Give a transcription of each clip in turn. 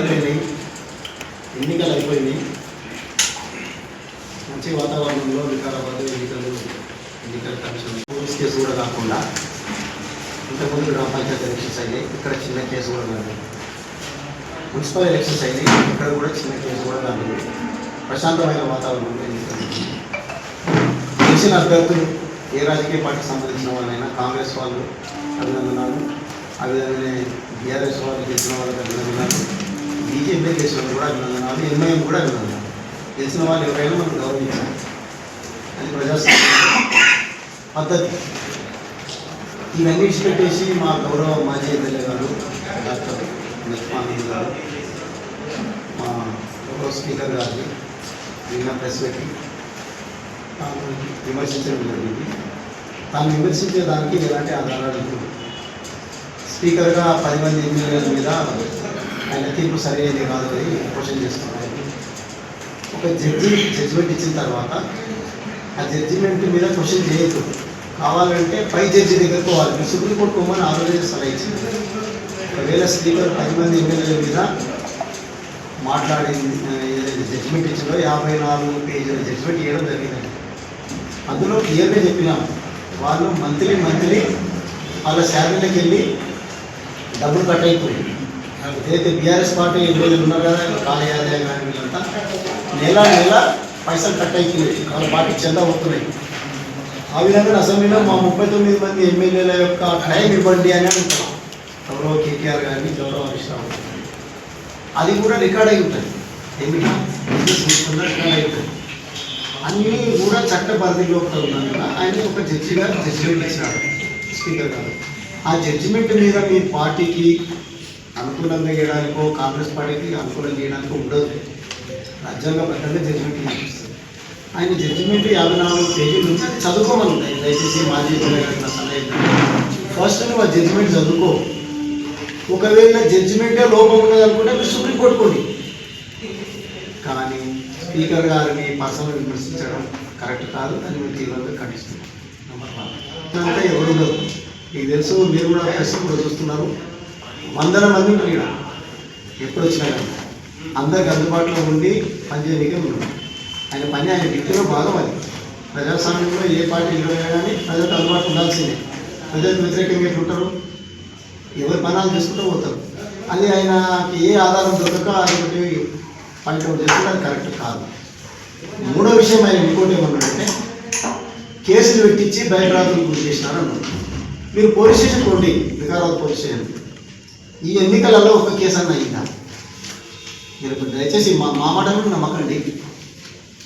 అయిపోయినాయి ఎన్నికలు అయిపోయినాయి. మంచి వాతావరణంలో వికారాబాద్ ఎన్నికలు ఎన్నికల కమిషన్ పోలీస్ కేసు కూడా కాకుండా ఇంతకుముందు గ్రామ పంచాయతీ ఎలక్షన్స్ అయ్యాయి ఇక్కడ చిన్న కేసు కూడా కాదు మున్సిపల్ ఎలక్షన్స్ అయినాయి. ఇక్కడ కూడా చిన్న కేసు కూడా కాదు ప్రశాంతమైన వాతావరణంలో ఎన్నికలు గెలిచిన అభ్యర్థులు ఏ రాజకీయ పార్టీకి సంబంధించిన వాళ్ళైనా కాంగ్రెస్ వాళ్ళు అభినందనాలు. అదేవిధంగానే బీఆర్ఎస్ వాళ్ళు గెలిచిన వాళ్ళకి అభినందనాలు. బీజేపీ గెలిచిన కూడా అభినందనాలు ఎంఐఎం కూడా అభినందనాలు తెలిసిన వాళ్ళు ఎవరైనా మనం గౌరవించాలి అది ప్రజాస్వామ్య పద్ధతి. ఇవన్నీ విడిచిపెట్టేసి మా గౌరవ మాజీ ఎమ్మెల్యే గారు డాక్టర్ లక్ష్మానంద్ గారు మా గౌరవ స్పీకర్ గారిని నిన్న ప్రెస్ పెట్టి తాను విమర్శించడం జరిగింది. తాను విమర్శించే దానికి ఎలాంటి ఆధారాలు స్పీకర్గా పది మంది ఎమ్మెల్యేల మీద ఆయన తీర్పు సరైనది కాదు అని క్వశ్చన్ చేస్తున్నారు. ఒక జడ్జి జడ్జిమెంట్ ఇచ్చిన తర్వాత ఆ జడ్జిమెంట్ మీద క్వశ్చన్ చేయొద్దు. కావాలంటే పై జడ్జి దగ్గరకు పోవాలి. మీరు సుప్రీంకోర్టు పోమని ఆ రోజే సలహా ఇచ్చింది. ఒకవేళ స్పీకర్ పది మంది ఎమ్మెల్యేల మీద మాట్లాడింది ఏదైతే జడ్జిమెంట్ ఇచ్చిందో యాభై నాలుగు పేజీల జడ్జిమెంట్ ఇవ్వడం జరిగిందండి. అందులో క్లియర్గా చెప్పినాం వాళ్ళు మంత్లీ మంత్లీ వాళ్ళ శాలరీలకు వెళ్ళి డబ్బులు కట్ అయిపోయింది ఏదైతే బీఆర్ఎస్ పార్టీ ఎమ్మెల్యేలు ఉన్నారు కదా కార్యాలయం కానీ వీళ్ళంతా నెల నెల పైసలు కట్ అవుతున్నాయి వాళ్ళ పార్టీ చందా అవుతున్నాయి ఆ విధంగా అసెంబ్లీలో మా ముప్పై తొమ్మిది మంది ఎమ్మెల్యేల యొక్క టైం ఇవ్వండి అని అనుకున్నాం. గౌరవ కేటీఆర్ గారిని గౌరవ హరీష్రావు అది కూడా రికార్డ్ అయి ఉంటుంది. ఏమిటి? రికార్డ్ అయి ఉంటుంది. అన్నీ కూడా చట్ట పరిధిలో ఉన్నందున ఆయన ఒక జడ్జిగా జడ్జిమెంట్ ఇచ్చినాడు. స్పీకర్ గారు. ఆ జడ్జిమెంట్ మీద మీ పార్టీకి అనుకూలంగా చేయడానికో కాంగ్రెస్ పార్టీకి అనుకూలంగా చేయడానికో ఉండదు. రాజ్యాంగబద్ధంగా జడ్జిమెంట్ ఇస్తుంది. ఆయన జడ్జిమెంట్ యాభై నాలుగు పేజీల నుంచి చదువుకోమని ఉంటాయి దయచేసి మాజీ ఎమ్మెల్యే నా సలహా ఫస్ట్ నువ్వు ఆ జడ్జిమెంట్ చదువుకో. ఒకవేళ జడ్జిమెంటే లోపం ఉన్నది అనుకుంటే మీరు సుప్రీంకోర్టు కోండి కానీ స్పీకర్ గారిని పర్సనల్ విమర్శించడం కరెక్ట్ కాదు. అని మేము తీవ్రంగా ఖండిస్తున్నాం నెంబర్ వన్ ఎవరు ఉండదు. మీకు తెలుసు మీరు కూడా ప్రశ్న కూడా చూస్తున్నారు. వందల మంది ఇక్కడ ఎప్పుడు వచ్చినా కానీ. అందరికి అందుబాటులో ఉండి పనిచేయడానికి ఉన్నాం ఆయన పని ఆయన వ్యక్తిలో భాగం అది. ప్రజాస్వామ్యంలో ఏ పార్టీ ఇరవై కానీ ప్రజలకు అందుబాటులో ఉండాల్సిందే. ప్రజలకు వ్యతిరేకంగా ఎట్లుంటారు ఎవరి పనాలు చేసుకుంటూ పోతారు? అది ఆయనకి ఏ ఆధారం దొరకక అదొకటి పాయింట్ అవుట్ చేసుకుంటే అది కరెక్ట్ కాదు. మూడో విషయం ఆయన ఇంకోటి ఏమన్నాడంటే కేసులు పెట్టించి భయభ్రాంతులు గురి చేసినారు అన్నారు మీరు పోలీస్ స్టేషన్ పోండి. Vikarabad police station. ఈ ఎన్నికలలో ఒక కేసు అన్న అయిందా మీరు దయచేసి మా మా మాట కూడా నమ్మకండి.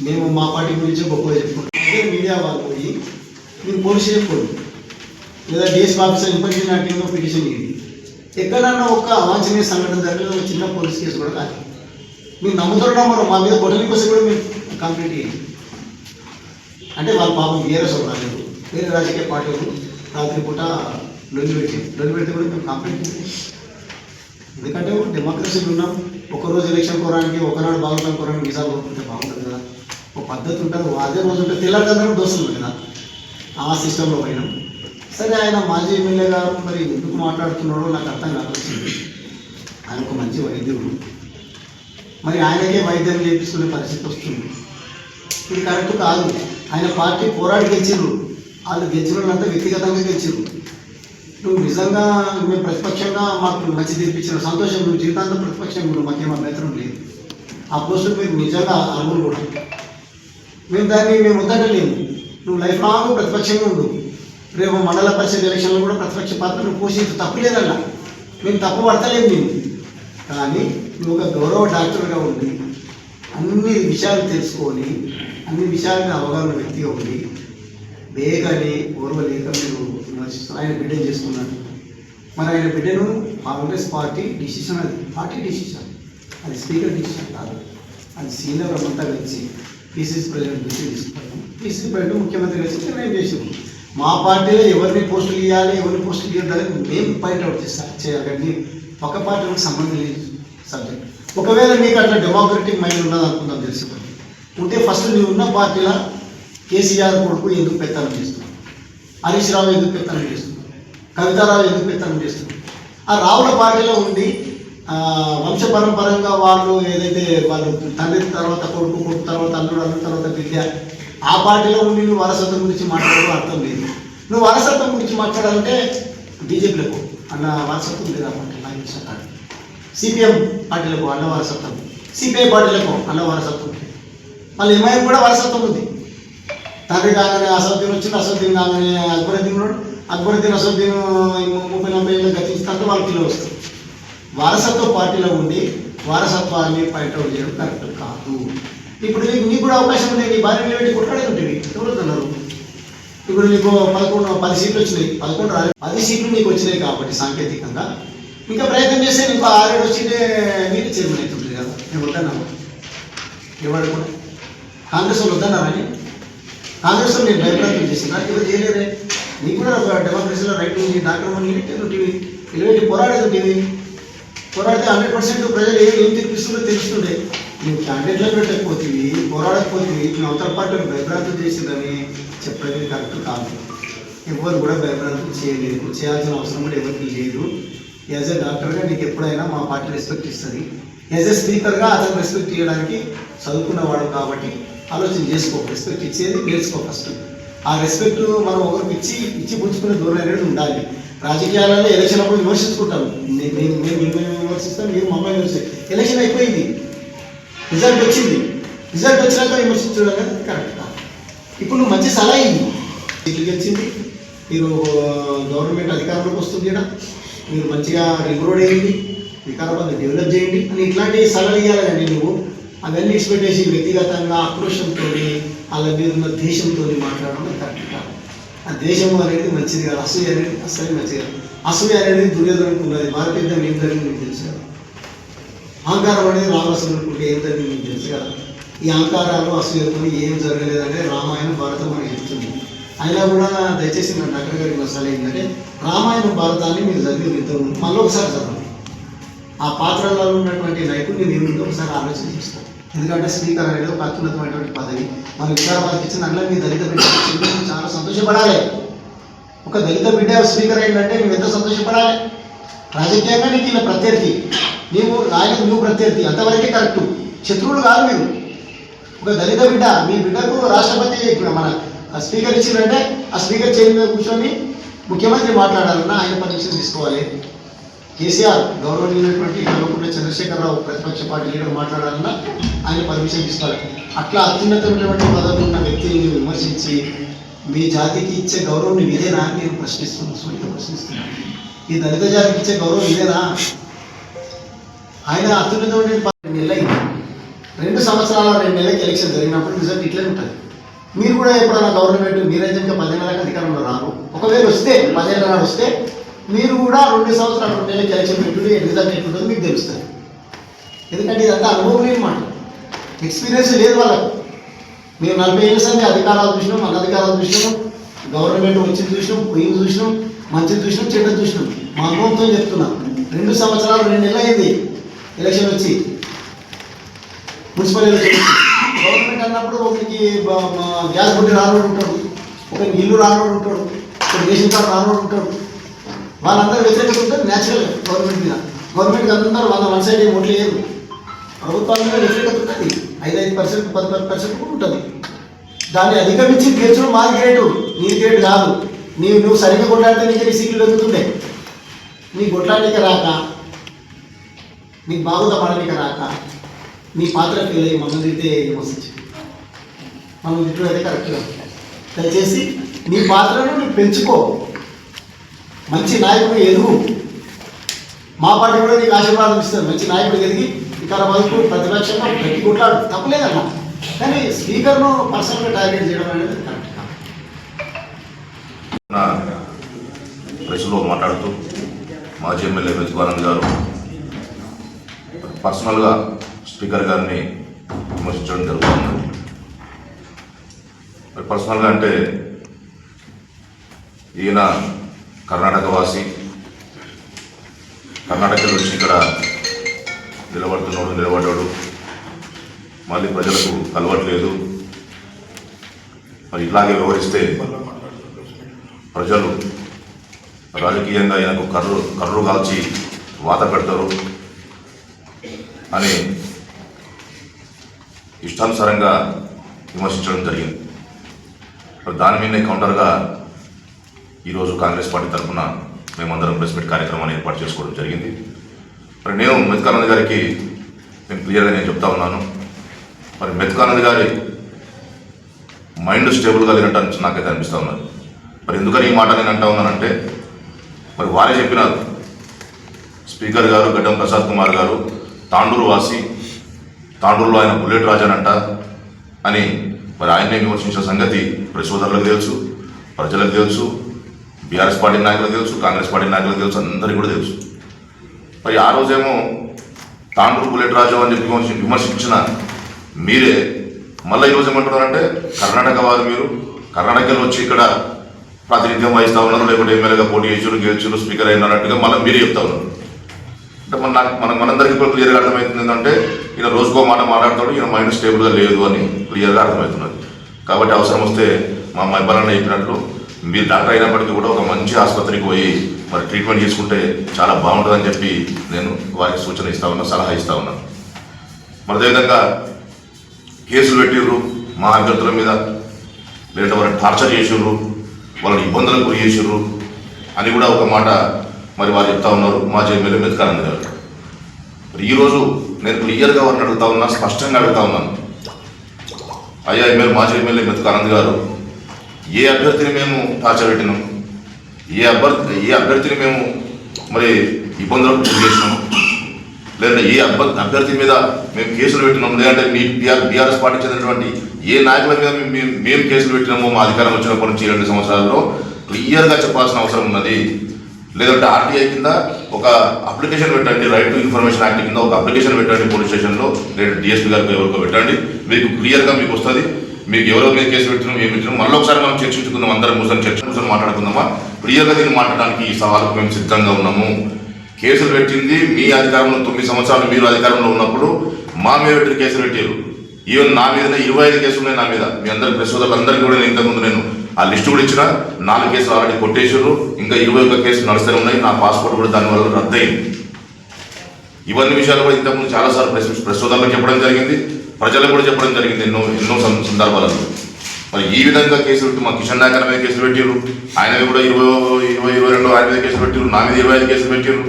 మేము మా పార్టీ గురించి గొప్పగా చెప్పుకుంటాం అదే మీడియా వాళ్ళు పోయి మీరు పోలీస్ చెప్పుకోండి లేదా డిఎస్పీ ఆఫీసర్ ఇన్ఫర్మేషన్ యాక్టివ్లో పిటిషన్ ఇవ్వండి ఎక్కడన్నా ఒక అవాంఛనీయ సంఘటన జరిగిన ఒక చిన్న పోలీస్ కేసు కూడా కాదు. మీరు నమ్ముతున్నాం మనం మా మీద బొటలి కోసం కూడా మీరు కంప్లీట్ చేయండి అంటే వాళ్ళ పాపం వేరే రాలేదు వేరే రాజకీయ పార్టీలు రాత్రి పూట పెట్టి లొంగి పెడితే కూడా మేము కంప్లైంట్ చేయండి ఎందుకంటే డెమోక్రసీలు ఉన్నాం ఒకరోజు ఎలక్షన్ కోరానికి ఒకనాడు బాగుంటాం కోరానికి నిజాలు కోరుకుంటే బాగుంటుంది కదా. ఒక పద్ధతి ఉంటుంది అదే రోజు ఉంటే తెల్లారు దోస్తుంది కదా. ఆ సిస్టంలో పోయినాం. సరే ఆయన మాజీ ఎమ్మెల్యే గారు మరి ఎందుకు మాట్లాడుతున్నాడో నాకు అర్థం కావచ్చింది ఆయన ఒక మంచి వైద్యుడు. మరి ఆయనకే వైద్యం చేపిస్తున్న పరిస్థితి వస్తుంది. ఇది కరెక్ట్ కాదు. ఆయన పార్టీ పోరాడి గెలిచిండ్రు వాళ్ళు గెలిచిన వ్యక్తిగతంగా గెలిచిండ్రు నువ్వు నిజంగా మేము ప్రతిపక్షంగా మాకు మంచి తెప్పించిన సంతోషం నువ్వు జీవితాంతం ప్రతిపక్షంగా నువ్వు మాకేం అభ్యంతరం లేదు. ఆ పోస్టు మీరు నిజంగా అర్హులు కూడా మేము దాన్ని మేము వద్దటలేము నువ్వు లైఫ్ లాంగ్ ప్రతిపక్షంగా ఉండు. రేపు మండల పరిషత్ ఎలక్షన్లో కూడా ప్రతిపక్ష పాత్ర నువ్వు పోషించు. తప్పు లేదన్నా. మేము తప్పు పడతలేము నేను కానీ నువ్వు ఒక గౌరవ డాక్టర్గా ఉండి అన్ని విషయాలు తెలుసుకొని అన్ని విషయాల అవగాహన వ్యక్తిగా ఉండి బేగాని ఓర్వలేక మీరు విమర్శిస్తారు ఆయన బిడ్డను చేసుకున్నాడు. మరి ఆయన బిడ్డను కాంగ్రెస్ పార్టీ డిసిషన్ అది. Party decision. అది స్పీకర్ డిసిషన్ కాదు. అది సీనియర్ అంతా కలిసి పీసీసీ ప్రెసిడెంట్ దృష్టి తీసుకున్నాం పీసీసీ ప్రెసిడెంట్ ముఖ్యమంత్రి కలిసి నిర్ణయం చేసాము మా పార్టీలో ఎవరిని పోస్టులు ఇవ్వాలి ఎవరిని పోస్టులు ఇవ్వాలి మేము పాయింట్అవుట్ చేస్తాం చేయాలి. కానీ ఒక పార్టీలకు సంబంధం లేదు సబ్జెక్ట్. ఒకవేళ మీకు అట్లా డెమోక్రటిక్ మైండ్ ఉన్నది అనుకుందాం తెలుసుకోండి ఉంటే ఫస్ట్ నువ్వు ఉన్న పార్టీలో కేసీఆర్ కొడుకు ఎందుకు పెత్తనం చేస్తున్నావు? హరీష్ రావు ఎందుకు పెత్తనం చేస్తుంది? కవితారావు ఎందుకు పెత్తనం చేస్తుంది? ఆ రావుల పార్టీలో ఉండి వంశపరంపరంగా వాళ్ళు ఏదైతే వాళ్ళు తండ్రి తర్వాత కొడుకు కొడుకు తర్వాత అల్లుడు అల్లుడు తర్వాత విద్య ఆ పార్టీలో ఉండి నువ్వు వారసత్వం గురించి మాట్లాడడం అర్థం లేదు. నువ్వు వారసత్వం గురించి మాట్లాడాలంటే బీజేపీలకు అన్న వారసత్వం లేదా పార్టీ? నాకు తెలిసిన సిపిఎం పార్టీలకు అన్న వారసత్వం. సిపిఐ పార్టీలకు అన్న వారసత్వం. మళ్ళీ ఎంఐఎం కూడా వారసత్వం ఉంది. తండ్రి కాగానే అసదుద్దీన్ వచ్చింది అసదుద్దీన్ కాగానే అక్బరుద్దీన్ ఉన్నాడు. అక్బరుద్దీన్ అసదుద్దీన్ ముప్పై నలభై ఏళ్ళు గతించిన తర్వాత వాళ్ళ పిల్లలు వస్తారు. వారసత్వ పార్టీలో ఉండి వారసత్వాన్ని పాయింట్అవుట్ చేయడం కరెక్ట్ కాదు. ఇప్పుడు నీకు నీకు కూడా అవకాశం ఉంది నీ భార్య నిలబెట్టి కొట్లాడే ఉంటుంది ఎవరు ఇప్పుడు నీకు పదకొండు పది సీట్లు వచ్చినాయి. పదకొండు రాలేదు పది సీట్లు నీకు వచ్చినాయి కాబట్టి సాంకేతికంగా. ఇంకా ప్రయత్నం చేస్తే నీకు ఆరేడు వచ్చింటే మీరు చైర్మన్ అవుతుంది కదా. నేను వద్దన్నాను ఎవరు కూడా కాంగ్రెస్ వాళ్ళు వద్దన్నారని కాంగ్రెస్ వాళ్ళు నేను భయప్రాంతం నాకు ఎవరు చేయలేదే. నీకు కూడా డెమోక్రసీలో రైట్ ఉంది డాక్టర్ మనం నిలబెట్టి నిలబెట్టి పోరాడేది పోరాడితే హండ్రెడ్ పర్సెంట్ ప్రజలు ఏం ఏం తెప్పిస్తుందో తెలుస్తుండే. నువ్వు క్యాండిడేట్లో పెట్టకపోతుంది పోరాడకపోతుంది నువ్వు అవతల పార్టీలు భయభ్రాంతం చేసిందని చెప్పడం కరెక్ట్ కాదు. ఎవరు కూడా భయభ్రాంతం చేయలేదు. చేయాల్సిన అవసరం కూడా ఎవరికి లేదు. యాజ్ ఎ డాక్టర్గా నీకు ఎప్పుడైనా మా పార్టీ రెస్పెక్ట్ ఇస్తుంది. యాజ్ ఎ స్పీకర్గా అతను రెస్పెక్ట్ చేయడానికి చదువుకున్నవాడు కాబట్టి ఆలోచన చేసుకో రెస్పెక్ట్ ఇచ్చేది నేర్చుకో ఫస్ట్ ఆ రెస్పెక్ట్ మనం ఒకరికి ఇచ్చి ఇచ్చి పుచ్చుకునే దూరం అనేది ఉండాలి. రాజకీయాలలో ఎలక్షన్ అప్పుడు విమర్శించుకుంటాం నేను నేను మేము మిమ్మల్ని విమర్శిస్తాను మీరు మమ్మల్ని విమర్శిస్తాను ఎలక్షన్ అయిపోయింది. రిజల్ట్ వచ్చింది. రిజల్ట్ వచ్చినాక విమర్శించడం అనేది కరెక్ట్ ఇప్పుడు నువ్వు మంచి సలహా ఇవ్వు సీట్లు గెలిచింది. మీరు గవర్నమెంట్ అధికారంలోకి వస్తుంది కదా. మీరు మంచిగా రింగ్ రోడ్ వేయండి. వికారాబాద్ డెవలప్ చేయండి. అని ఇట్లాంటి సలహాలు ఇవ్వాలి నువ్వు అవన్నీ ఇచ్చిపెట్టేసి వ్యక్తిగతంగా ఆక్రోషంతో వాళ్ళ మీద ఉన్న దేశంతో మాట్లాడడం కరెక్ట్ కాదు. ఆ దేశం అనేది మంచిది కాదు అసూయ అనేది అసలు మంచిది కాదు. అసూయ అనేది దుర్యోధనకు ఉన్నది భారతీయుద్ధం ఏం జరిగింది మీకు తెలుసు కదా. అహంకారం అనేది రావణాసురుడికి ఏం జరిగింది మీకు తెలుసు కదా. ఈ అహంకారాలు అసూయతో ఏం జరగలేదంటే రామాయణం భారతం అని చెప్తుంది. అయినా కూడా దయచేసి నా డాక్టర్ గారికి మసాలా ఏంటంటే రామాయణ భారతాన్ని మీరు చదివి ఇద్దరు మళ్ళీ ఒకసారి చదవండి. ఆ పాత్రలలో ఉన్నటువంటి నైపుణ్యం ఏమిటో ఒకసారి ఆలోచన చేస్తాం. ఎందుకంటే స్పీకర్ అనేది ఒక అత్యున్నతమైనటువంటి పదవి. మన వికారాబాద్కి ఇచ్చిన అందులో మీ దళిత బిడ్డ చాలా సంతోషపడాలి. ఒక దళిత బిడ్డ స్పీకర్ అయిందంటే మేము ఎంత సంతోషపడాలి? రాజకీయంగా నీకు ఇలా ప్రత్యర్థి. నీవు ఆయన నువ్వు ప్రత్యర్థి. అంతవరకే కరెక్ట్. శత్రువులు కాదు మీరు. ఒక దళిత బిడ్డ మీ బిడ్డకు రాష్ట్రపతి మన స్పీకర్ ఇచ్చిందంటే ఆ స్పీకర్ చేతి మీద కూర్చొని ముఖ్యమంత్రి మాట్లాడాలన్నా ఆయన పర్మిషన్ తీసుకోవాలి. కేసీఆర్ గౌరవనీయులైనటువంటి కల్వకుంట్ల చంద్రశేఖరరావు ప్రతిపక్ష పార్టీ లీడర్ మాట్లాడాలన్నా ఆయన పర్మిషన్ ఇస్తారు అట్లా అత్యున్నతమైనటువంటి పదవులు ఉన్న వ్యక్తిని విమర్శించి మీ జాతికి ఇచ్చే గౌరవం ఇదేనా అని నేను ప్రశ్నిస్తున్నాను సూటిగా ప్రశ్నిస్తున్నాను ఈ దళిత జాతికి ఇచ్చే గౌరవం ఇదేనా? ఆయన అత్యున్నతమైన పదవి రెండు సంవత్సరాల రెండు నెలలకి ఎలక్షన్ జరిగినప్పుడు రిజల్ట్ ఇట్లే ఉంటుంది. మీరు కూడా ఎప్పుడైనా గవర్నమెంట్ మీరైతే ఇంకా పదేళ్ళకి అధికారంలో రారు. ఒకవేళ వస్తే పదేళ్ళ వస్తే మీరు కూడా రెండు సంవత్సరాలు రెండు నెలలు ఎలక్షన్ పెట్టుడు రిజల్ట్ ఎట్లుంటుందో మీకు తెలుస్తుంది. ఎందుకంటే ఇదంతా అనుభవం లేని మాట. ఎక్స్పీరియన్స్ లేదు వాళ్ళకు. మేము నలభై ఏళ్ళ సంది అధికారాలు చూసినాం మన అధికారాలు చూసినాం గవర్నమెంట్ వచ్చింది చూసినాం పోయింది చూసినాం మంచిది చూసినాం చెడ్డది చూసినాం. మా అనుభవంతో చెప్తున్నాం. రెండు సంవత్సరాలు రెండు నెలలు అయింది. ఎలక్షన్ వచ్చి. మున్సిపల్ ఎలక్షన్ గవర్నమెంట్ అన్నప్పుడు ఒకరికి గ్యాస్ బుడ్డి రానోడు ఉంటాడు. ఒకరికి ఇల్లు రానోడు ఉంటాడు. ఒక రేషన్ కార్డు రానోడు ఉంటాడు. వాళ్ళందరూ వ్యతిరేకత ఉంటుంది న్యాచురల్ గవర్నమెంట్ మీద. గవర్నమెంట్ అందరూ వాళ్ళ వన్ సైడ్ ఏం ఓట్లేదు ప్రభుత్వాల మీద వ్యతిరేకత ఉంటుంది. ఐదు ఐదు పర్సెంట్ పది పది పర్సెంట్ కూడా ఉంటుంది. దాన్ని అధిగమించి గెలిచడం మాది గ్రేటు నీ గ్రేట్ కాదు. నీవు నువ్వు సరిగ్గా కొట్లాడితే నీకు నీ సీట్లు దొరుకుతుండే నీ కొట్లాడిక రాక నీ బాగుత పడనిక రాక నీ పాత్ర ఫీల్ అయ్యి మనం తిరిగితే ఏమొస్తుంది మనం తిట్టడం అయితే కరెక్ట్గా దయచేసి నీ పాత్రను నువ్వు పెంచుకో. మంచి నాయకుడు ఎదుగు మా పార్టీ కూడా నీకు ఆశీర్వాదం ఇస్తుంది మంచి నాయకుడు ఎదిగి వికారాబాద్కు ప్రతిపక్షంగా గట్టి కొట్లాడు. తప్పలేదన్న. కానీ స్పీకర్ను పర్సనల్గా టార్గెట్ చేయడం అనేది కరెక్ట్ ప్రెస్లో మాట్లాడుతూ మాజీ ఎమ్మెల్యే మెజుబానంద్ గారు పర్సనల్గా స్పీకర్ గారిని విమర్శించడం జరుగుతుంది. మరి పర్సనల్గా అంటే ఈయన కర్ణాటక వాసి కర్ణాటకలో వచ్చి ఇక్కడ నిలబడుతున్నాడు నిలబడ్డాడు. మళ్ళీ ప్రజలకు కలవట్లేదు మరి ఇలాగే వివరిస్తే ప్రజలు రాజకీయంగా ఆయనకు కర్రు కర్రు కాల్చి వాత పెడతారు అని ఇష్టానుసారంగా విమర్శించడం జరిగింది. దాని మీదనే కౌంటర్గా ఈరోజు కాంగ్రెస్ పార్టీ తరఫున మేమందరం ప్రెస్ మీట్ కార్యక్రమాన్ని ఏర్పాటు చేసుకోవడం జరిగింది. మరి నేను మెత్కానంద్ గారికి నేను క్లియర్గా నేను చెప్తా ఉన్నాను. మరి మెత్కానంద్ గారి మైండ్ స్టేబుల్గా లేనట్టు నాకైతే అనిపిస్తూ ఉన్నది. మరి ఎందుకని ఈ మాట నేను అంటా ఉన్నానంటే మరి వారే చెప్పినారు స్పీకర్ గారు గడ్డం ప్రసాద్ కుమార్ గారు తాండూరు వాసి తాండూరులో ఆయన బుల్లెట్ రాజానంట అని మరి ఆయన్నే విమర్శించిన సంగతి ప్రెస్ సోదరులకు తెలుసు ప్రజలకు తెలుసు బీఆర్ఎస్ పార్టీ నాయకులకు తెలుసు కాంగ్రెస్ పార్టీ నాయకులకు తెలుసు అందరికీ కూడా తెలుసు. మరి ఆ రోజేమో తాండూరు బుల్లెట్ రాజు అని చెప్పి విమర్శించిన మీరే మళ్ళీ ఈరోజు ఏమంటున్నారంటే కర్ణాటక వారు మీరు కర్ణాటకలో వచ్చి ఇక్కడ ప్రాతినిధ్యం వహిస్తా ఉన్నారు లేకుంటే ఎమ్మెల్యేగా పోటీ చేసారు గెలిచారు స్పీకర్ అయినట్టుగా మళ్ళీ మీరే చెప్తా ఉన్నారు. అంటే మన నాకు మనం మనందరికీ ఇప్పుడు క్లియర్గా అర్థమవుతుంది ఏంటంటే ఈయన రోజుకో మాట మాట్లాడతాడు ఈయన మైండ్ స్టేబుల్గా లేదు అని క్లియర్గా అర్థమవుతున్నది కాబట్టి అవసరం వస్తే మా మైబలన్న చెప్పినట్లు మీరు డాక్టర్ అయినప్పటికీ కూడా ఒక మంచి ఆసుపత్రికి పోయి మరి ట్రీట్మెంట్ చేసుకుంటే చాలా బాగుంటుందని చెప్పి నేను వారికి సూచన ఇస్తా ఉన్నా సలహా ఇస్తా ఉన్నాను మరి అదేవిధంగా కేసులు పెట్టిర్రు మా అభ్యర్థుల మీద లేదంటే వాళ్ళని టార్చర్ చేసిర్రు వాళ్ళని ఇబ్బందులకు గురి చేసిర్రు అని కూడా ఒక మాట మరి వాళ్ళు చెప్తా ఉన్నారు మాజీ ఎమ్మెల్యే మెత్కానంద్ గారు. మరి ఈరోజు నేను క్లియర్గా వారిని అడుగుతా ఉన్నా స్పష్టంగా అడుగుతా ఉన్నాను. అయ్యా ఎమ్మెల్యే మాజీ ఎమ్మెల్యే మెత్కానంద్ గారు ఏ అభ్యర్థిని మేము టార్చర్ పెట్టినాం ఏ అభ్యర్థి ఏ అభ్యర్థిని మేము మరి ఇబ్బందులకు గురి చేసినాము? లేదంటే ఏ అబ్బ అభ్యర్థి మీద మేము కేసులు పెట్టినాము? లేదంటే మీ బీఆర్ బీఆర్ఎస్ పార్టీ చెందినటువంటి ఏ నాయకుల మీద మేము- మేము మేము కేసులు పెట్టినాము? మా అధికారం వచ్చినప్పటి నుంచి రెండు సంవత్సరాల్లో క్లియర్గా చెప్పాల్సిన అవసరం ఉన్నది. లేదంటే ఆర్టీఐ కింద ఒక అప్లికేషన్ పెట్టండి రైట్ టు ఇన్ఫర్మేషన్ యాక్ట్ కింద ఒక అప్లికేషన్ పెట్టండి పోలీస్ స్టేషన్లో. లేదా డిఎస్పీ గారికి ఎవరికో పెట్టండి. మీకు క్లియర్గా మీకు వస్తుంది. మీకు ఎవరో మీద కేసు పెట్టినాం ఏమి పెట్టినాం మళ్ళీ ఒకసారి మనం చర్చించుకుందాం అందరం కూర్చొని చర్చ కూర్చొని మాట్లాడుకుందామా? క్లియర్గా దీన్ని మాట్లాడడానికి ఈ సవాలుకు మేము సిద్ధంగా ఉన్నాము. కేసులు పెట్టింది మీ అధికారంలో తొమ్మిది సంవత్సరాలు మీరు అధికారంలో ఉన్నప్పుడు మా మీద పెట్టి కేసులు పెట్టారు ఈవెన్ నా మీద ఇరవై ఐదు కేసులు ఉన్నాయి నా మీద. మీ అందరి ప్రెస్ అందరికీ కూడా నేను ఇంతకుముందు నేను ఆ లిస్టు కూడా ఇచ్చిన. నాలుగు కేసులు ఆల్రెడీ కొట్టేశారు ఇంకా ఇరవై ఒక్క కేసులు నడుస్తూనే ఉన్నాయి. నా పాస్పోర్ట్ కూడా దానివల్ల రద్దయింది. ఇవన్నీ విషయాలు కూడా ఇంతకుముందు చాలాసార్లు ప్రశ్న ప్రెస్ చెప్పడం జరిగింది. ప్రజలకు కూడా చెప్పడం జరిగింది ఎన్నో ఎన్నో సం- సందర్భాలలో. మరి ఈ విధంగా కేసులు పెట్టి మా కిషన్ నాయక్ మీద కేసులు పెట్టారు ఆయన కూడా ఇరవై ఇరవై ఇరవై రెండు ఆయన మీద కేసులు పెట్టారు నా మీద ఇరవై ఐదు కేసులు పెట్టారు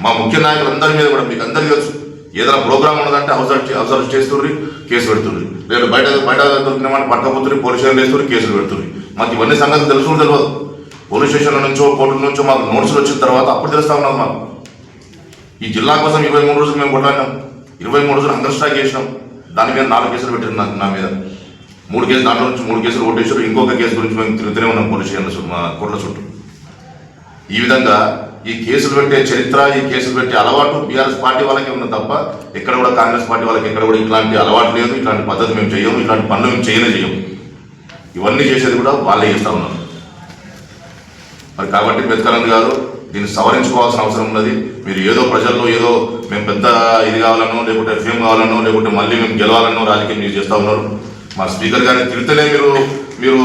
మా ముఖ్య నాయకులందరి మీద కూడా మీకు అందరికీ తెలుసు. ఏదైనా ప్రోగ్రామ్ ఉన్నదంటే హౌస్ హౌస్ అరెస్ట్ చేస్తుర్రి కేసు పెడుతుర్రి. లేదు బయట బయట దొరికినామని వాడిని పోలీస్ స్టేషన్ వేస్తుర్రి కేసులు పెడుతుర్రి. మాకు ఇవన్నీ సంగతి తెలుసు తెలియదు. పోలీస్ స్టేషన్ల నుంచో కోర్టుల నుంచో మాకు నోటీసులు వచ్చిన తర్వాత అప్పుడు తెలుస్తా ఉన్నది మాకు. ఈ జిల్లా కోసం ఇరవై మూడు రోజులు మేము కొట్లాడినాం. ఇరవై మూడు రోజులు అండర్ స్ట్రైక్ చేసినాం. దాని మీద నాలుగు కేసులు పెట్టారు నాకు నా మీద. మూడు కేసులు దాంట్లో నుంచి మూడు కేసులు కొట్టేశారు ఇంకొక కేసు గురించి మేము తిరుగుతూనే ఉన్నాం పోలీస్ స్టేషన్ల మా కోర్టుల చుట్టూ. ఈ విధంగా ఈ కేసులు పెట్టే చరిత్ర ఈ కేసులు పెట్టే అలవాటు బీఆర్ఎస్ పార్టీ వాళ్ళకే ఉంది తప్ప ఎక్కడ కూడా కాంగ్రెస్ పార్టీ వాళ్ళకి ఎక్కడ కూడా ఇట్లాంటి అలవాటు లేదు. ఇట్లాంటి పద్ధతి మేము చేయము. ఇట్లాంటి పనులు మేము చేయనే చేయము. ఇవన్నీ చేసేది కూడా వాళ్ళే చేస్తా ఉన్నారు. మరి కాబట్టి బెత్కానంద్ గారు దీన్ని సవరించుకోవాల్సిన అవసరం ఉన్నది. మీరు ఏదో ప్రజల్లో ఏదో మేము పెద్ద ఇది కావాలనో లేకుంటే ఫేమ్ కావాలనో లేకుంటే మళ్ళీ మేము గెలవాలనో రాజకీయం మీరు చేస్తూ ఉన్నారు. మా స్పీకర్ గారిని తిడితేనే మీరు మీరు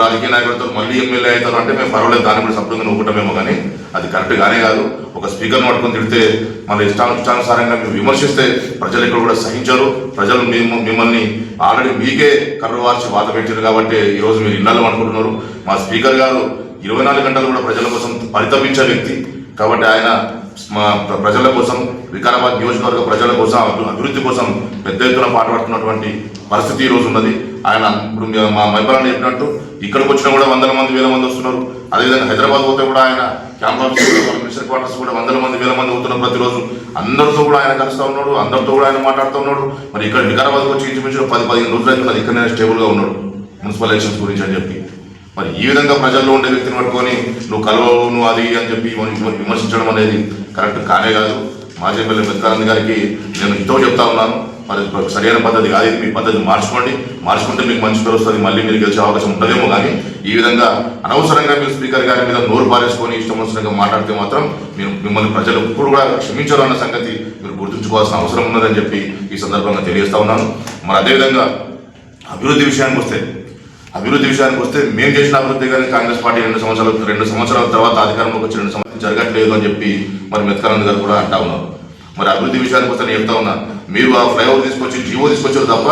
రాజకీయ నాయకులతో మళ్ళీ ఎమ్మెల్యే అవుతారు అంటే మేము పర్వాలేదు దాన్ని కూడా సభ్యులుగా నవ్వుకుంటామేమో కానీ అది కరెక్ట్ కానే కాదు. ఒక స్పీకర్ను పట్టుకొని తిడితే మళ్ళీ ఇష్టాను ఇష్టానుసారంగా మీరు విమర్శిస్తే ప్రజలు ఇక్కడ కూడా సహించరు. ప్రజలు మేము మిమ్మల్ని ఆల్రెడీ మీకే కర్రవార్చి వాత పెట్టారు కాబట్టి ఈరోజు మీరు ఇన్నాళ్ళు అనుకుంటున్నారు మా స్పీకర్ గారు ఇరవై నాలుగు గంటలు కూడా ప్రజల కోసం పరితపించే వ్యక్తి. కాబట్టి ఆయన మా ప్ర- ప్రజల కోసం వికారాబాద్ నియోజకవర్గ ప్రజల కోసం అభివృద్ధి కోసం పెద్ద ఎత్తున పాటుపడుతున్నటువంటి పరిస్థితి ఈ రోజు ఉన్నది ఆయన ఇప్పుడు మా మైబరాన్ని చెప్పినట్టు ఇక్కడికి వచ్చినా కూడా వందల మంది వేల మంది వస్తున్నారు. అదేవిధంగా హైదరాబాద్ పోతే కూడా ఆయన క్యాంప్ కూడా మినిస్టర్ క్వార్టర్స్ కూడా వందల మంది వేల మంది అవుతున్నారు ప్రతిరోజు అందరితో కూడా ఆయన కలుస్తూ ఉన్నాడు అందరితో కూడా ఆయన మాట్లాడుతూ ఉన్నాడు. మరి ఇక్కడ వికారాబాద్కి వచ్చి ఇంచుమించు పది పదిహేను రోజులు అయితే మరి ఇక్కడ స్టేబుల్గా ఉన్నాడు. మున్సిపల్ ఎలక్షన్స్ గురించి అని చెప్పి. మరి ఈ విధంగా ప్రజల్లో ఉండే వ్యక్తిని పట్టుకొని నువ్వు కలవవు నువ్వు అది అని చెప్పి విమర్శించడం అనేది కరెక్ట్ కానే కాదు. మాజీ ఎమ్మెల్యే మెత్కానంద్ గారికి నేను ఇంతో చెప్తా ఉన్నాను. మరి సరైన పద్ధతి కాదు మీ పద్ధతి మార్చుకోండి. మార్చుకుంటే మీకు మంచి పేరు వస్తుంది. మళ్ళీ మీరు గెలిచే అవకాశం ఉంటుందేమో కానీ ఈ విధంగా అనవసరంగా మీరు స్పీకర్ గారి మీద నోరు పారేసుకొని ఇష్టం వచ్చినట్టుగా మాట్లాడితే మాత్రం మీరు మిమ్మల్ని ప్రజలు ఇప్పుడు కూడా క్షమించరు అన్న సంగతి మీరు గుర్తుంచుకోవాల్సిన అవసరం ఉన్నదని చెప్పి ఈ సందర్భంగా తెలియజేస్తా ఉన్నాను. మరి అదేవిధంగా అభివృద్ధి విషయానికి వస్తే అభివృద్ధి విషయానికి వస్తే మేము చేసిన అభివృద్ధి కానీ కాంగ్రెస్ పార్టీ రెండు సంవత్సరాలు రెండు సంవత్సరాల తర్వాత అధికారంలోకి వచ్చి రెండు సంవత్సరాలు జరగట్లేదు అని చెప్పి మరి మెత్కానంద్ గారు కూడా అంటా ఉన్నారు. మరి అభివృద్ధి విషయానికి వస్తే నేను చెప్తా ఉన్నా మీరు ఆ ఫ్లైఓవర్ తీసుకొచ్చి జీవో తీసుకొచ్చారు తప్ప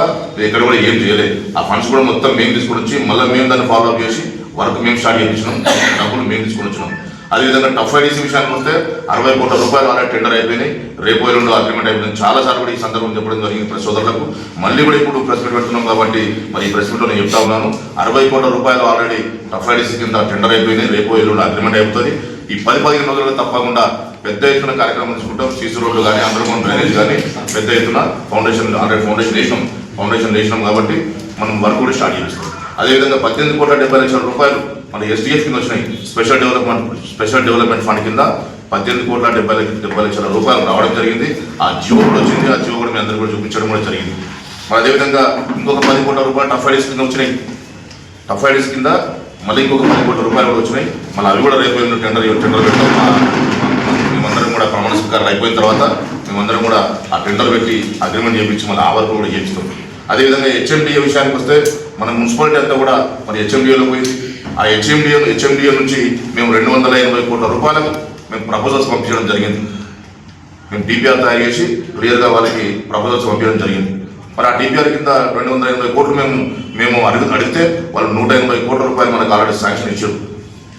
ఎక్కడ కూడా ఏం చేయలేదు. ఆ ఫండ్స్ కూడా మొత్తం మేము తీసుకొని వచ్చి మళ్ళీ మేము దాన్ని ఫాలో అప్ చేసి వర్క్ మేము స్టార్ట్ చేయించినాం. డబ్బులు మేము తీసుకొని వచ్చినాం అదేవిధంగా టఫ్ ఐడీసీ విషయానికి వస్తే అరవై కోట్ల రూపాయలు ఆల్రెడీ టెండర్ అయిపోయినాయి. రేపు ఎల్లుండి అగ్రిమెంట్ అయిపోయింది చాలా సార్లు కూడా ఈ సందర్భం చెప్పడం జరిగింది ప్రెస్ సోదరులకు. మళ్ళీ కూడా ఇప్పుడు ప్రెస్ మీట్ పెడుతున్నాం కాబట్టి మరి ఈ ప్రెస్ మీట్లో నేను చెప్తా ఉన్నాను. అరవై కోట్ల రూపాయలు ఆల్రెడీ టఫ్ ఐడీసీ కింద టెండర్ అయిపోయినాయి. రేపు ఎల్లుండి అగ్రిమెంట్ అయిపోతుంది. ఈ పది పదిహేను రోజుల్లో తప్పకుండా పెద్ద ఎత్తున కార్యక్రమం తీసుకుంటాం. సీసీ రోడ్లు కానీ అండర్గ్రౌండ్ డ్రైనేజ్ కానీ పెద్ద ఎత్తున ఫౌండేషన్ ఆల్రెడీ ఫౌండేషన్ వేసినాం. ఫౌండేషన్ వేసినాం కాబట్టి మనం వర్క్ కూడా స్టార్ట్ చేస్తాం అదేవిధంగా పద్దెనిమిది కోట్ల డెబ్బై లక్షల రూపాయలు మన ఎస్డిఎఫ్ కింద వచ్చినాయి. Special development special development fund కింద పద్దెనిమిది కోట్ల డెబ్బై డెబ్బై లక్షల రూపాయలు రావడం జరిగింది. ఆ జియో కూడా వచ్చింది. ఆ జియో కూడా మీ అందరూ కూడా చూపించడం కూడా జరిగింది. మరి అదేవిధంగా ఇంకొక పది కోట్ల రూపాయలు టఫ్ ఐడీస్ కింద వచ్చినాయి. టఫ్ ఐడీస్ కింద మళ్ళీ ఇంకొక పది కోట్ల రూపాయలు కూడా వచ్చినాయి. మళ్ళీ అవి కూడా రేపు టెండర్ టెండర్ పెడతాం. మేమందరం కూడా ప్రమాణ స్వీకారాలు అయిపోయిన తర్వాత మేమందరం కూడా ఆ టెండర్ పెట్టి అగ్రిమెంట్ చేయించి మళ్ళీ ఆ వరకు కూడా చేయిస్తాం. అదేవిధంగా హెచ్ఎండిఏ విషయానికి వస్తే మన మున్సిపాలిటీ అంతా కూడా మరి హెచ్ఎండిఏలో పోయింది. ఆ హెచ్ఎండిఏ హెచ్ఎండిఏ నుంచి మేము రెండు వందల ఎనభై కోట్ల రూపాయలకు మేము ప్రపోజల్స్ పంపించడం జరిగింది. మేము డిపిఆర్ తయారు చేసి క్లియర్గా వాళ్ళకి ప్రపోజల్స్ పంపించడం జరిగింది. మరి ఆ డిపిఆర్ కింద రెండు వందల ఎనభై కోట్లు మేము మేము అడుగు అడిగితే వాళ్ళు నూట ఎనభై కోట్ల రూపాయలు మనకు ఆల్రెడీ శాంక్షన్ ఇచ్చారు.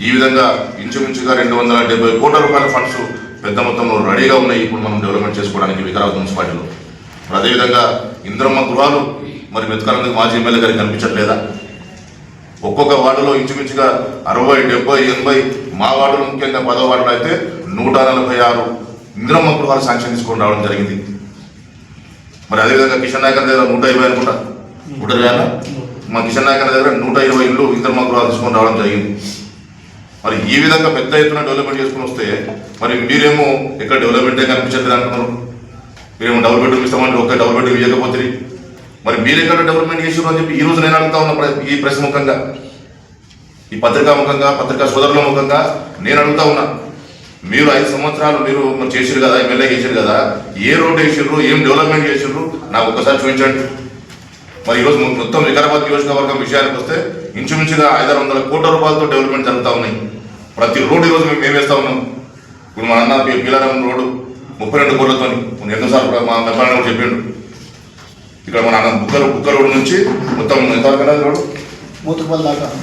ఈ విధంగా ఇంచుమించుగా రెండు వందల డెబ్బై కోట్ల రూపాయల ఫండ్స్ పెద్ద మొత్తంలో రెడీగా ఉన్నాయి. ఇప్పుడు మనం డెవలప్మెంట్ చేసుకోవడానికి వికారాబాద్ మున్సిపాలిటీలో. అదేవిధంగా ఇంద్రమ్మ గృహాలు మరి వెతకాలందుకు మాజీ ఎమ్మెల్యే గారికి కనిపించట్లేదా? ఒక్కొక్క వార్డులో ఇంచుమించుగా అరవై డెబ్బై ఎనభై మా వార్డులో ముఖ్యంగా పదో వార్డులో అయితే నూట నలభై ఆరు ఇంద్రమ్మ గృహాలు శాంక్షన్ తీసుకొని రావడం జరిగింది. మరి అదేవిధంగా కిషన్ నాయకర్ దగ్గర నూట ఇరవై అనుకుంటా? నూట ఇరవై మా కిషన్ నాయకర్ దగ్గర నూట ఇరవై ఇల్లు ఇంద్రమ్మ గృహాలు తీసుకొని రావడం జరిగింది. మరి ఈ విధంగా పెద్ద ఎత్తున డెవలప్మెంట్ చేసుకుని వస్తే మరి మీరేమో ఎక్కడ డెవలప్మెంటే కనిపించట్లేదు అంటున్నారు? మీరేమో డబుల్ బెడ్రూమ్ ఇస్తామంటే ఒకే డబుల్ బెడ్రూమ్ ఇవ్వకపోతే మరి మీరు ఎక్కడ డెవలప్మెంట్ చేసారు అని చెప్పి ఈ రోజు నేను అడుగుతా ఉన్నా ఈ ప్రెస్ ముఖంగా ఈ పత్రికా ముఖంగా పత్రికా సోదరుల ముఖంగా నేను అడుగుతా ఉన్నా. మీరు ఐదు సంవత్సరాలు మీరు చేసారు కదా ఎమ్మెల్యే చేశారు కదా ఏ రోడ్ వేసారు ఏం డెవలప్మెంట్ చేసారు నాకు ఒక్కసారి చూపించండి. మరి ఈరోజు మొత్తం వికారాబాద్ నియోజకవర్గం విషయానికి వస్తే ఇంచుమించుగా ఐదారు వందల కోట్ల రూపాయలతో డెవలప్మెంట్ జరుగుతూ ఉన్నాయి. ప్రతి రోడ్డు ఈరోజు మేము మేము వేస్తా ఉన్నాం? ఇప్పుడు మా అన్న పి- పిల్లారం రోడ్డు ముప్పై రెండు కోట్లతో ఎన్నోసార్లు మా మెప్పాలని కూడా చెప్పిండు ఇక్కడ మన బుక్కలు బుక్క రోడ్డు నుంచి మొత్తం ఎంతవరకు దాకా.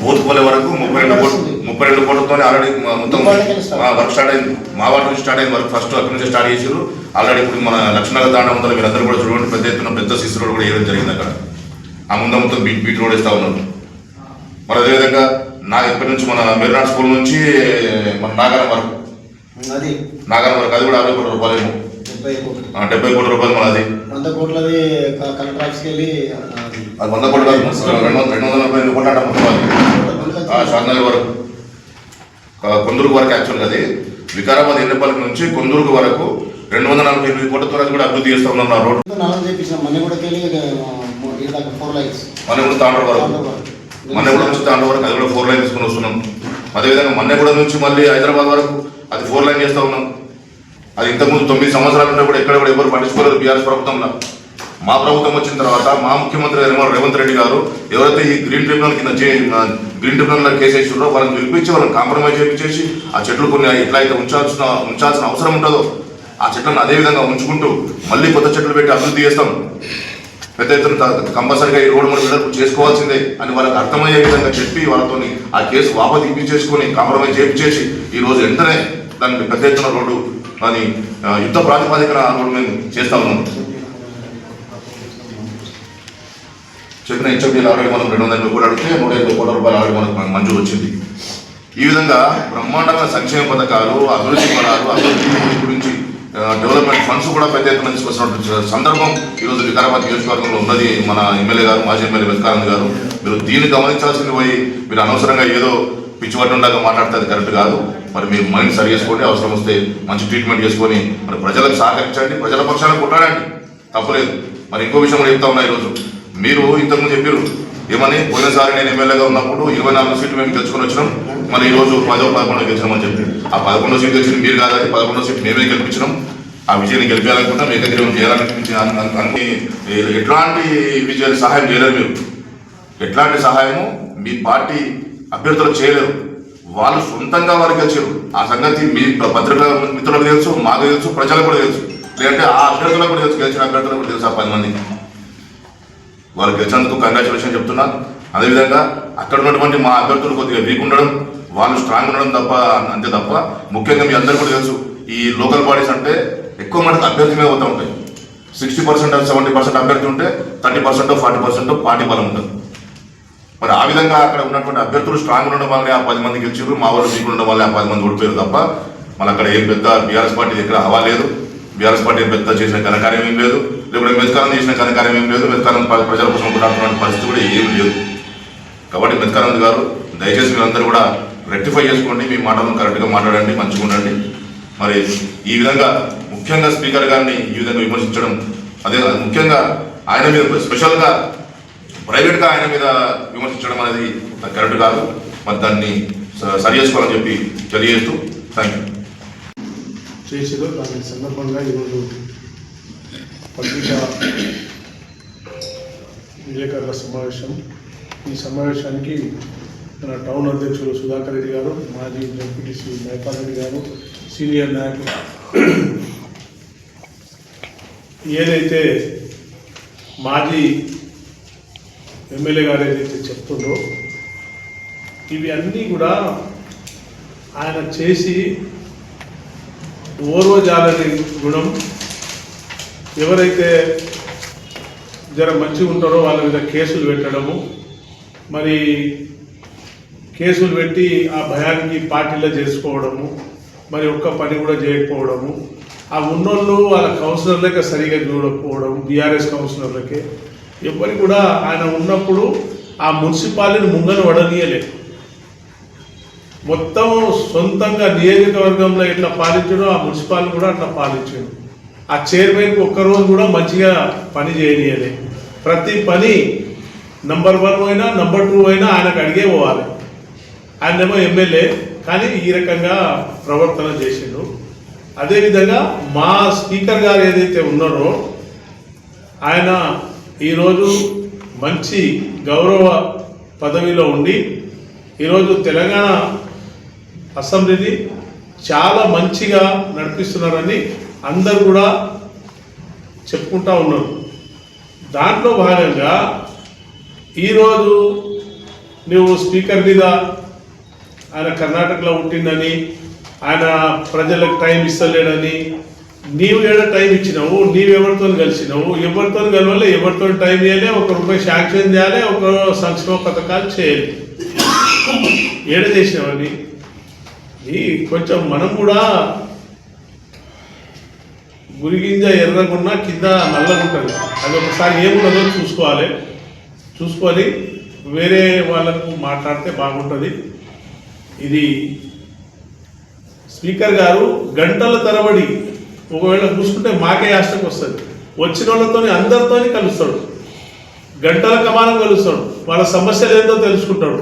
బోధపల్లి వరకు ముప్పై రెండు కోట్లు ముప్పై రెండు కోట్లతో ఆల్రెడీ మొత్తం వర్క్ స్టార్ట్ అయింది. మా వాటి నుంచి స్టార్ట్ అయింది వర్క్ ఫస్ట్ అక్కడి నుంచి స్టార్ట్ చేసారు ఆల్రెడీ ఇప్పుడు మన లక్ష్మణగర్ దాండ ముందర మీరు అందరూ కూడా చూడండి పెద్ద ఎత్తున పెద్ద సిసి రోడ్ కూడా వేయడం జరిగింది అక్కడ. ఆ ముందు మొత్తం బీట్ బీట్ రోడ్ వేస్తా ఉన్నారు. మరి అదేవిధంగా నా ఇక్కడి నుంచి మన మెరినాడ్ స్కూల్ నుంచి మన నాగారం వరకు. అది. నాగారం వరకు అది కూడా అరవై కోట్ల రూపాయలు డెబ్బై కోట్లు కోట్ల రూపాయలు మన అది? వంద కోట్లది కలెక్టర్ ఆఫీస్కి వెళ్ళి అది వంద కోట్ల రెండు వందల రెండు వందల నలభై ఎనిమిది కోట్ల. షాద్నగర్ వరకు. ఆ, కొందూరుకు వరకు యాక్చువల్గా అది. వికారాబాద్ ఎన్నపల్లి నుంచి కొందూరుకు వరకు రెండు వందల నలభై ఎనిమిది కోట్లతో అది కూడా అభివృద్ధి చేస్తా ఉన్నాం ఆ రోడ్డు. మన్నెగూడ తాండ్ర వరకు. మన్నెగూడ నుంచి తాండ్ర వరకు అది కూడా ఫోర్ లైన్ తీసుకుని వస్తున్నాం. అదేవిధంగా మన్నెగూడ నుంచి మళ్ళీ హైదరాబాద్ వరకు అది ఫోర్ లైన్ చేస్తా ఉన్నాం. అది ఇంతకుముందు తొమ్మిది సంవత్సరాలు ఉంటే కూడా ఎక్కడ కూడా ఎవరు పట్టించుకోలేదు బీఆర్ఎస్ ప్రభుత్వంలో. మా ప్రభుత్వం వచ్చిన తర్వాత మా ముఖ్యమంత్రి గారు రేవంత్ రెడ్డి గారు ఎవరైతే ఈ గ్రీన్ ట్రిబ్యునల్ కింద గ్రీన్ ట్రిబ్యునల్ కేసు వేసిండ్రో వాళ్ళని పిలిపించి వాళ్ళని కాంప్రమైజ్ చేయించేసి ఆ చెట్లు కొన్ని ఎట్లా అయితే ఉంచాల్సిన ఉంచాల్సిన అవసరం ఉంటుందో ఆ చెట్లను అదే విధంగా ఉంచుకుంటూ మళ్ళీ కొత్త చెట్లు పెట్టి అభివృద్ధి చేస్తాం. పెద్ద ఎత్తున కంపల్సరిగా ఈ రోడ్డు మనం చేసుకోవాల్సిందే అని వాళ్ళకి అర్థమయ్యే విధంగా చెప్పి వాళ్ళతోని ఆ కేసు వాపసు ఇప్పించేసుకొని కాంప్రమైజ్ చేయించేసి ఈ రోజు వెంటనే దానికి పెద్ద ఎత్తున రోడ్డు అని యుద్ధ ప్రాతిపాదికన మేము చేస్తా ఉన్నాం. చెప్పిన హెచ్ఎండీలు ఆల్రెడీ మనం రెండు వందల కోట్లు అడిగితే నూట ఐదు కోట్ల రూపాయలు ఆల్రెడీ మనకు మంజూరు వచ్చింది. ఈ విధంగా బ్రహ్మాండమైన సంక్షేమ పథకాలు అభివృద్ధి పడాలు అభివృద్ధి గురించి డెవలప్మెంట్ ఫండ్స్ కూడా పెద్ద ఎత్తున తీసుకొచ్చినటువంటి సందర్భం ఈరోజు వికారాబాద్ నియోజకవర్గంలో ఉన్నది. మన ఎమ్మెల్యే గారు మాజీ ఎమ్మెల్యే వెంకటానంద్ గారు. మీరు దీన్ని గమనించాల్సింది పోయి మీరు అనవసరంగా ఏదో పిచ్చిపట్టుండగా మాట్లాడితే అది కరెక్ట్ కాదు. మరి మీరు మైండ్ సరి చేసుకోండి అవసరం వస్తే మంచి ట్రీట్మెంట్ చేసుకొని మరి ప్రజలకు సహకరించండి ప్రజల పక్షాన్ని కొట్టాడండి తప్పలేదు. మరి ఇంకో విషయం కూడా చెప్తా ఉన్నా ఈరోజు. మీరు ఇంతకుముందు చెప్పారు ఏమని? పోయినసారి నేను ఎమ్మెల్యేగా ఉన్నప్పుడు ఇరవై నాలుగు సీట్లు మేము గెలుచుకొని వచ్చినాం. మరి ఈరోజు పదో పదకొండో గెలిచినామని చెప్పి. ఆ పదకొండో సీట్ గెలిచింది మీరు కాదని పదకొండో సీట్ మేమే గెలిపించినాం. ఆ విజయాన్ని గెలిపించాలనుకుంటాం ఏకగ్రీవం చేయాలనిపించి ఎట్లాంటి విజయాన్ని సహాయం చేయలేరు మీరు. ఎట్లాంటి సహాయము మీ పార్టీ అభ్యర్థులు చేయలేరు. వాళ్ళు సొంతంగా వారికి వచ్చారు. ఆ సంగతి మీ పత్రికా మిత్రులకు తెలుసు మాకు తెలుసు ప్రజలకు కూడా తెలుసు. లేదంటే ఆ అభ్యర్థులకు కూడా తెలుసు గెలిచిన అభ్యర్థులకు కూడా తెలుసు ఆ పది మంది. వాళ్ళు గెలిచినందుకు కంగ్రాచులేషన్ చెప్తున్నా. అదేవిధంగా అక్కడ ఉన్నటువంటి మా అభ్యర్థులు కొద్దిగా వీక్ ఉండడం వాళ్ళు స్ట్రాంగ్ ఉండడం తప్ప అంతే తప్ప ముఖ్యంగా మీ అందరికీ కూడా తెలుసు. ఈ లోకల్ బాడీస్ అంటే ఎక్కువ మనకు అభ్యర్థి మీద పోతూ ఉంటాయి. సిక్స్టీ పర్సెంట్ సెవెంటీ పర్సెంట్ అభ్యర్థి ఉంటే thirty percent forty percent party బలం ఉంటుంది. మరి ఆ విధంగా అక్కడ ఉన్నటువంటి అభ్యర్థులు స్ట్రాంగ్ ఉండడం వల్లే ఆ పది మంది గెలిచారు మా వాళ్ళు వీకులు ఉండడం వల్లే ఆ పది మంది ఓడిపోయారు తప్ప మళ్ళీ అక్కడ ఏం పెద్ద బీఆర్ఎస్ పార్టీ దగ్గర హవా లేదు. బీఆర్ఎస్ పార్టీ పెద్ద చేసిన ఘనకార్యం ఏం లేదు. లేకపోతే మెత్కారం చేసిన ఘనకార్యం ఏం లేదు. మెత్కారం ప్రజల కోసం కొట్టాడుతున్న పరిస్థితి కూడా ఏం లేదు. కాబట్టి మెత్కానంద్ గారు దయచేసి మీరందరూ కూడా రెక్టిఫై చేసుకోండి. మీ మాటలను కరెక్ట్గా మాట్లాడండి మంచిగా ఉండండి. మరి ఈ విధంగా ముఖ్యంగా స్పీకర్ గారిని ఈ విధంగా విమర్శించడం అదే ముఖ్యంగా ఆయన మీద స్పెషల్గా ప్రైవేట్గా ఆయన మీద విమర్శించడం అనేది కరెక్ట్ కాదు. మరి దాన్ని స- సరి చేసుకోవాలని చెప్పి తెలియజేస్తూ థ్యాంక్ యూ దాని సందర్భంగా ఈరోజు పత్రికా విలేకరుల సమావేశం. ఈ సమావేశానికి మన టౌన్ అధ్యక్షులు సుధాకర్ రెడ్డి గారు మాజీ ఎంపీటీసీ మైపాల్ రెడ్డి గారు సీనియర్ నాయకులు. ఏదైతే మాజీ ఎమ్మెల్యే గారు ఏదైతే చెప్తుండో ఇవి అన్నీ కూడా ఆయన చేసి ఓర్వజాలని గుణం ఎవరైతే జర మంచిగా ఉంటారో వాళ్ళ మీద కేసులు పెట్టడము మరి కేసులు పెట్టి ఆ భయానికి పార్టీలో చేసుకోవడము మరి ఒక్క పని కూడా చేయకపోవడము ఆ ఉన్నోళ్ళు వాళ్ళ కౌన్సిలర్లకే సరిగా చూడకపోవడం బీఆర్ఎస్ కౌన్సిలర్లకే ఎవరు కూడా ఆయన ఉన్నప్పుడు ఆ మున్సిపాలిటీని ముంగను వడనీయలేదు మొత్తం సొంతంగా నియోజకవర్గంలో ఎట్లా పాలించడం ఆ మున్సిపాలిటీ కూడా అట్లా పాలించాడు. ఆ చైర్మన్కి ఒక్కరోజు కూడా మంచిగా పని చేయనీయలే. ప్రతి పని నంబర్ వన్ అయినా నంబర్ టూ అయినా ఆయనకు అడిగే పోవాలి. ఆయనేమో ఎమ్మెల్యే కానీ ఈ రకంగా ప్రవర్తన చేసిండు. అదేవిధంగా మా స్పీకర్ గారు ఏదైతే ఉన్నారో ఆయన ఈరోజు మంచి గౌరవ పదవిలో ఉండి ఈరోజు తెలంగాణ అసెంబ్లీని చాలా మంచిగా నడిపిస్తున్నారని అందరు కూడా చెప్పుకుంటా ఉన్నారు. దాంట్లో భాగంగా ఈరోజు నువ్వు స్పీకర్ మీద ఆయన కర్ణాటకలో ఉంటుందని ఆయన ప్రజలకు టైం ఇస్తలేడని నీవు ఏడ టైం ఇచ్చినావు నీవెవరితో కలిసినావు ఎవరితో కలవాలి ఎవరితో టైం చేయాలి ఒక రూపాయి శాంక్షన్ చేయాలి ఒక సంక్షేమ పథకాలు చేయాలి. ఏడ చేసినావని ఈ కొంచెం మనం కూడా గురిగింజ ఎర్రగున్నా కింద నల్లగుంటుంది. అది ఒకసారి ఏమున్నదో చూసుకోవాలి. చూసుకొని వేరే వాళ్ళకు మాట్లాడితే బాగుంటుంది. ఇది స్పీకర్ గారు గంటల తరబడి ఒకవేళ చూసుకుంటే మాకే యాష్టకు వస్తుంది. వచ్చిన వాళ్ళతో అందరితోనే కలుస్తాడు. గంటల కమానం కలుస్తాడు. వాళ్ళ సమస్యలు ఏందో తెలుసుకుంటాడు.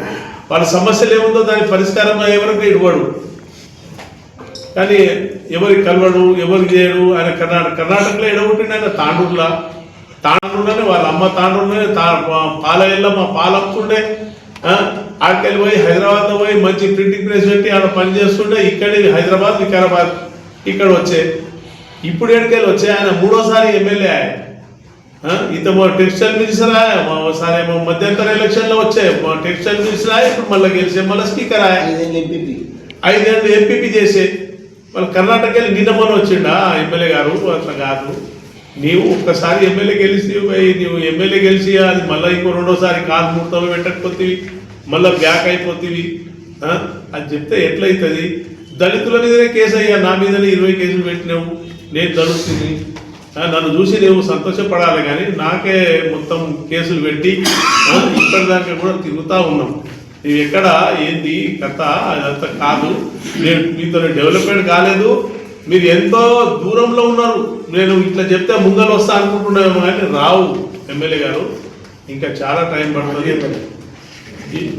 వాళ్ళ సమస్యలు ఏముందో దాని పరిష్కారం ఎవరికి ఇవ్వడు కానీ ఎవరికి కలవడు ఎవరికి చేయడు ఆయన కర్ణాటక కర్ణాటకలో ఎడగొట్టిండు ఆయన? తాండూరులా. తాండూరులోనే వాళ్ళ అమ్మ తాండూరులోనే తా పాలయ్యలో మా పాలప్పుండే ఆడికెళ్ళి పోయి హైదరాబాద్లో పోయి మంచి ప్రింటింగ్ ప్రెస్ పెట్టి ఆడ పని చేస్తుండే. ఇక్కడే హైదరాబాద్ వికారాబాద్. ఇక్కడ వచ్చే ఇప్పుడు ఎక్కడికెళ్ళి వచ్చే ఆయన మూడోసారి ఎమ్మెల్యే ఆయన. ఆ, ఇతను టెక్స్టైల్ మినిస్టర్ ఆయా. ఒకసారి ఏమో మధ్యంతర ఎలక్షన్లో వచ్చే టెక్స్టైల్ మినిస్టర్ ఆయా. ఇప్పుడు మళ్ళీ గెలిచే మళ్ళీ స్పీకర్ ఆయా. ఐదేళ్ళు ఎంపీపీ. చేసే. వాళ్ళు కర్ణాటక వెళ్ళి నిన్న మొన్న వచ్చిండా ఎమ్మెల్యే గారు? అట్లా కాదు. నీవు ఒక్కసారి ఎమ్మెల్యే గెలిచి నీవు ఎమ్మెల్యే గెలిచి అది మళ్ళీ ఇంకో రెండోసారి కాలు ముహూర్తం పెట్టకపోతేవి. మళ్ళీ బ్యాక్ అయిపోతేవి? అది చెప్తే ఎట్లయితుంది? దళితుల మీదనే కేసు అయ్యా నా మీదనే ఇరవై కేసులు పెట్టినావు. నేను దళితుని నన్ను చూసి నువ్వు సంతోషపడాలి కానీ నాకే మొత్తం కేసులు పెట్టి ఇప్పటిదాకా కూడా తిరుగుతూ ఉన్నాం. ఇది ఎక్కడ ఏంది కథ అదంతా కాదు. నేను మీతో డెవలప్మెంట్ కాలేదు. మీరు ఎంతో దూరంలో ఉన్నారు. నేను ఇట్లా చెప్తే ముందర వస్తా అనుకుంటున్నామేమో కానీ రావు ఎమ్మెల్యే గారు. ఇంకా చాలా టైం పడుతుంది.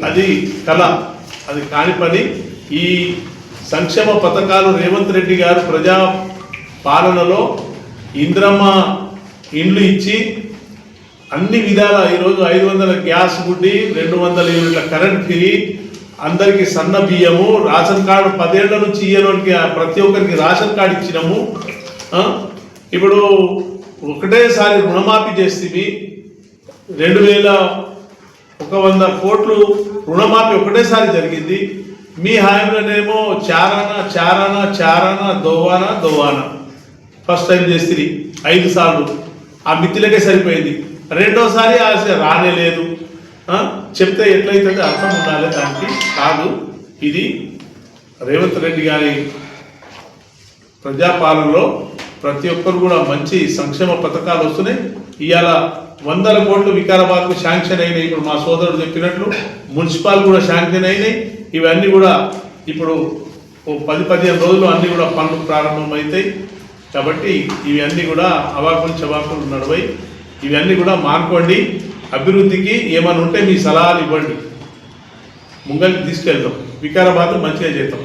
అది కళ. అది కాని పని. ఈ సంక్షేమ పథకాలు రేవంత్ రెడ్డి గారు ప్రజా పాలనలో ఇంద్రమ్మ ఇండ్లు ఇచ్చి అన్ని విధాల ఈరోజు ఐదు వందల గ్యాస్ గుడ్డి రెండు వందల యూనిట్ల కరెంట్ ఫ్రీ అందరికీ సన్న బియ్యము రేషన్ కార్డు పదేళ్ళ నుంచి ఇయ్యనోనికి ప్రతి ఒక్కరికి రేషన్ కార్డు ఇచ్చినాము. ఇప్పుడు ఒకటేసారి రుణమాఫీ చేస్తే రెండు వేల ఒక వంద కోట్లు రుణమాఫీ ఒకటేసారి జరిగింది. మీ హామీలనేమో చారానా చారానా చారానా దోవానా దోవానా. ఫస్ట్ టైం చేస్తుంది ఐదు సార్లు. ఆ మిత్తిలకే సరిపోయింది. రెండోసారి ఆశ రానే లేదు. చెప్తే ఎట్లయితే అర్థం ఉండాలి దానికి. కాదు ఇది రేవంత్ రెడ్డి గారి ప్రజాపాలనలో ప్రతి ఒక్కరు కూడా మంచి సంక్షేమ పథకాలు వస్తున్నాయి. ఇవాళ వందల కోట్లు వికారాబాద్కు శాంక్షన్ అయినాయి. ఇప్పుడు మా సోదరుడు చెప్పినట్లు మున్సిపాల్ కూడా శాంక్షన్ అయినాయి. ఇవన్నీ కూడా ఇప్పుడు ఓ పది పదిహేను రోజులు అన్నీ కూడా పనులు ప్రారంభమవుతాయి కాబట్టి ఇవన్నీ కూడా అవాకులు చవాకులు నడవై ఇవన్నీ కూడా మార్కోండి. అభివృద్ధికి ఏమైనా ఉంటే మీ సలహాలు ఇవ్వండి. ముంగల్కి తీసుకెళ్తాం వికారాబాద్ మంచిగా చేద్దాం.